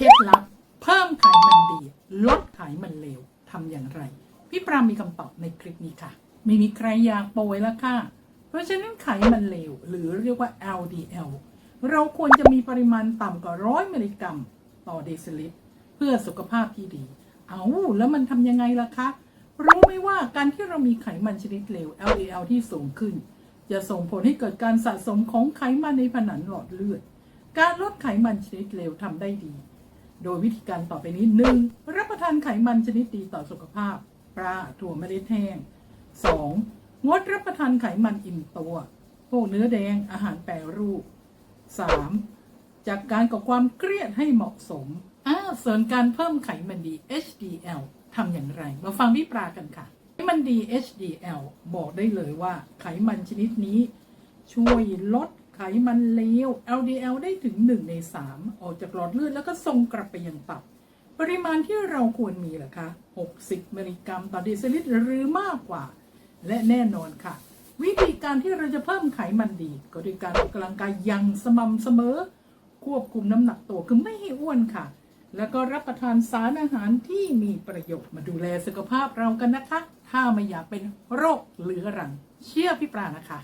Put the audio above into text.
เคล็ดลับเพิ่มไขมันดี ลดไขมันเลวทำอย่างไร พี่ปรามมีคำตอบในคลิปนี้ค่ะ ไม่มีใครอยากป่วยแล้วค่ะ เพราะฉะนั้นไขมันเลวหรือเรียกว่า LDL เราควรจะมีปริมาณต่ำกว่าร้อยมิลลิกรัมต่อเดซิลิตรเพื่อสุขภาพที่ดี เอาแล้วมันทำยังไงล่ะคะ รู้ไหมว่าการที่เรามีไขมันชนิดเลว LDL ที่สูงขึ้น จะส่งผลให้เกิดการสะสมของไขมันในผนังหลอดเลือด การลดไขมันชนิดเลวทำได้ดี โดยวิธีการต่อไปนี้หนึ่งรับประทานไขมันชนิดดีต่อสุขภาพ ปลาถั่วเมล็ดแห้ง 2. งดรับประทานไขมันอิ่มตัว พวกเนื้อแดงอาหารแปรรูป 3. จากการกับความเครียดให้เหมาะสมอ่าส่วนการเพิ่มไขมันดี HDL ทำอย่างไร มาฟังพี่ปลากันค่ะ ไขมันดี HDL บอกได้เลยว่าไขมันชนิดนี้ ช่วยลด ไขมันเลว LDL ได้ถึง 1 ใน 3 ออกจากหลอดเลือดแล้วก็ส่งกลับไปยังตับ ปริมาณที่เราควรมีล่ะคะ 60 มิลลิกรัมต่อเดซิลิตรหรือมากกว่า และแน่นอนค่ะ วิธีการที่เราจะเพิ่มไขมันดี ก็ด้วยการออกกำลังกายอย่างสม่ำเสมอ ควบคุมน้ำหนักตัวคือไม่ให้อ้วนค่ะ แล้วก็รับประทานสารอาหารที่มีประโยชน์มาดูแลสุขภาพเรากันนะคะ ถ้าไม่อยากเป็นโรคเรื้อรัง เชื่อพี่ปลานะคะ